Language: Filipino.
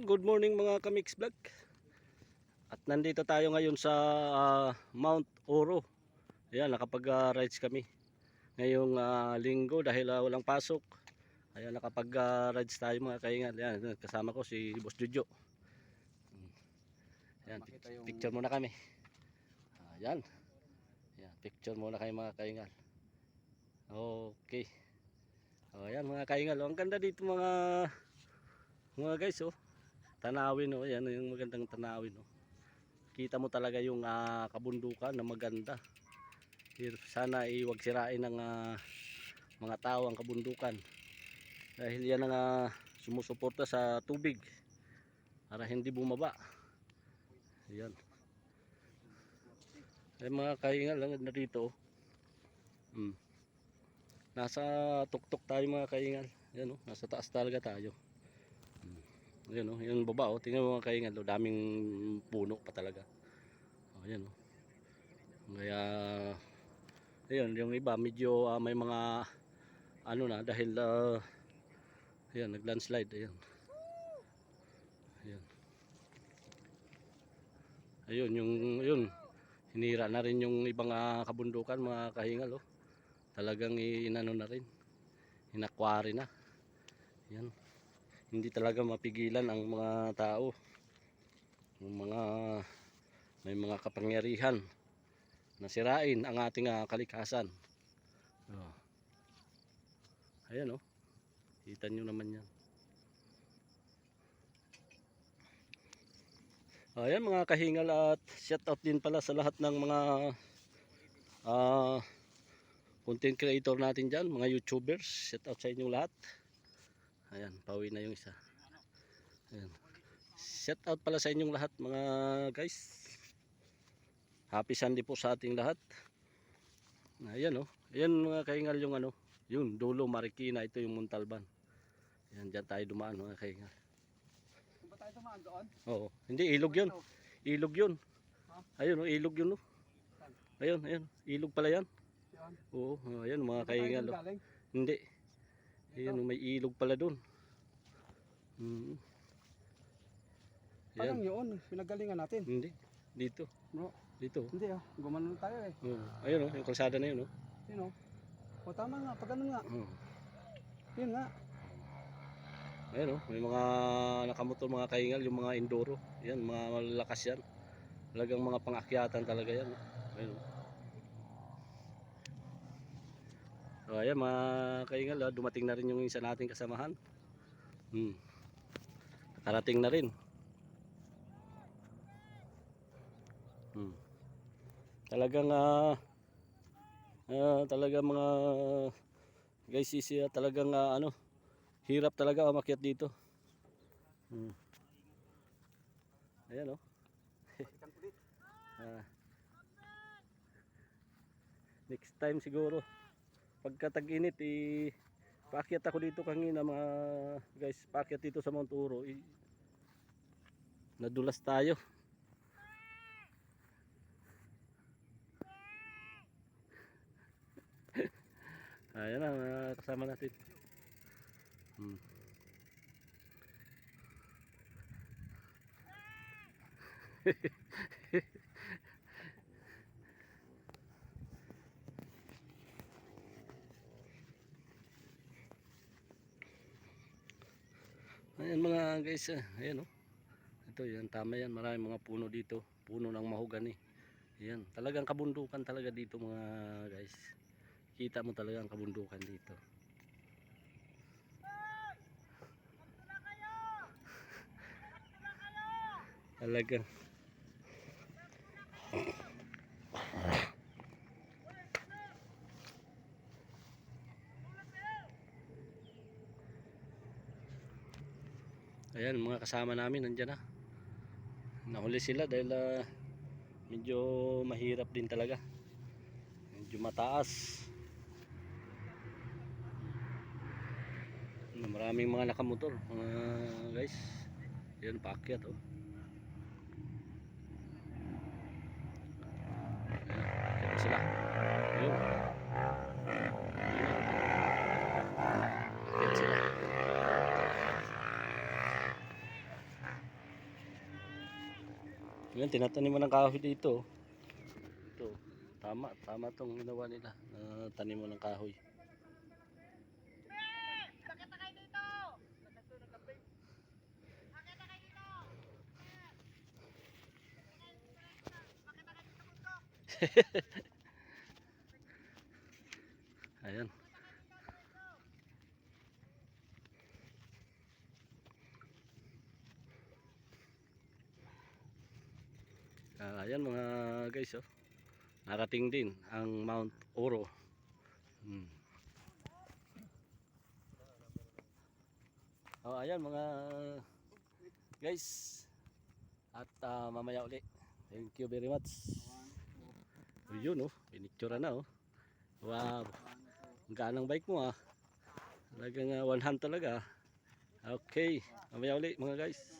good morning mga kamix vlog. At nandito tayo ngayon sa ah, Mount Oro. Ayan, nakapag-rides kami. Ngayong ah, linggo dahil ah, walang pasok. Ayan, nakapag-rides tayo mga kaingal. Ayan, kasama ko si Boss Jojo. Ayan, pic- Makita yung- picture muna kami. Ayan. Ayan, picture muna kayo mga kaingal. Okay. O, ayan mga kaingal. oh. Ang ganda dito mga mga guys oh. Tanawin oh. Ayan yung magandang tanawin oh. Kita mo talaga yung ah, kabundukan na maganda. Sana iwag sirain ng ah, mga tao ang kabundukan. Dahil yan ang ah, sumusuporta sa tubig para hindi bumaba. Ayan. Ay mga kaingal lang na dito. oh. Hmm. Nasa tuktok tayo mga kaingal. Yan oh, nasa taas talaga tayo. Ayan oh, yung baba oh, tingnan mo mga kaingal, oh, daming puno pa talaga. Oh, ayan oh. Kaya ayun, yung iba medyo ah, may mga ano na dahil uh, ayan, nag-landslide, ayan. Ayan. Ayun, yung yun, hinira na rin yung ibang ah, kabundukan mga kahingal oh talagang inano na rin inakwari na yan hindi talaga mapigilan ang mga tao. Yung mga may mga kapangyarihan na sirain ang ating ah, kalikasan. Oh. ayan oh. Kita nyo naman yan. Ayan mga kahingal at shout out din pala sa lahat ng mga ah content creator natin dyan, mga youtubers. Shout out sa inyong lahat ayan, pauwi na yung isa. Ayan. shout out pala sa inyong lahat mga guys. Happy sunday po sa ating lahat. Ayan o, oh. ayan mga kaingal yung ano yun, dulo Marikina, ito yung Muntalban ayan, dyan tayo dumaan mga kaingal. Ba tayo tumaan doon? oo, hindi, ilog yun. Ilog yun. Ayun o, ilog yun o ayun, ayun, ilog pala yan. Oo, ayan mga kaingal o. galing? Hindi. Ayan, may ilog pala doon. Hmm. Parang Ayan. yun, pinagalingan natin. Hindi. Dito. No. Dito. Hindi ah, gumanon tayo eh. Oh. Ayun oh, yung kalsada na yun oh. Yun oh. O tama nga, pag ano nga. Oh. Yun nga. Ayun oh, may mga nakamotor mga kaingal, yung mga enduro. Yan, mga malalakas yan. Talagang mga pangakyatan talaga yan. oh. Ayun oh. So ayan mga kaingal, ah, dumating na rin yung isa nating kasamahan. Hmm. Nakarating na rin. Hmm. Talagang ah ah, talagang mga guys sisi ah, talagang ah, ano hirap talaga umakyat dito. Hmm. Ayan oh. Ah. Next time siguro. Pagka tag-init eh paakyat ako dito kanina mga guys, paakyat dito sa Mount Oro. Eh, nadulas tayo. Ayan na, mga kasama natin. Hmm. Ayan mga guys, ah, ayan oh. Ito yan, tama yan, maraming mga puno dito. Puno ng mahogani. Ayan, talagang kabundukan talaga dito mga guys. Kita mo talaga ang kabundukan dito. Talagang Ayan, mga kasama namin nandiyan na. Nahuli sila dahil ah, medyo mahirap din talaga. Medyo mataas. Maraming mga nakamotor, mga guys. Ayan, paakyat oh. Ayan, sila. Ayun. Akyat sila. Yan, tinatanim mo ng kahoy dito. Ito, tama, tama tong ginawa nila. na tanim mo ng kahoy. Ayan. Ah, ayan mga guys oh. Narating din ang Mount Oro. Hmm. Oh, ayan mga guys. At ah, mamaya uli. Thank you very much. Oh, yun oh, pinicture na oh. Wow. Ang gaan bike mo ah. Talagang uh, one hand talaga. Okay, mamaya uli mga guys.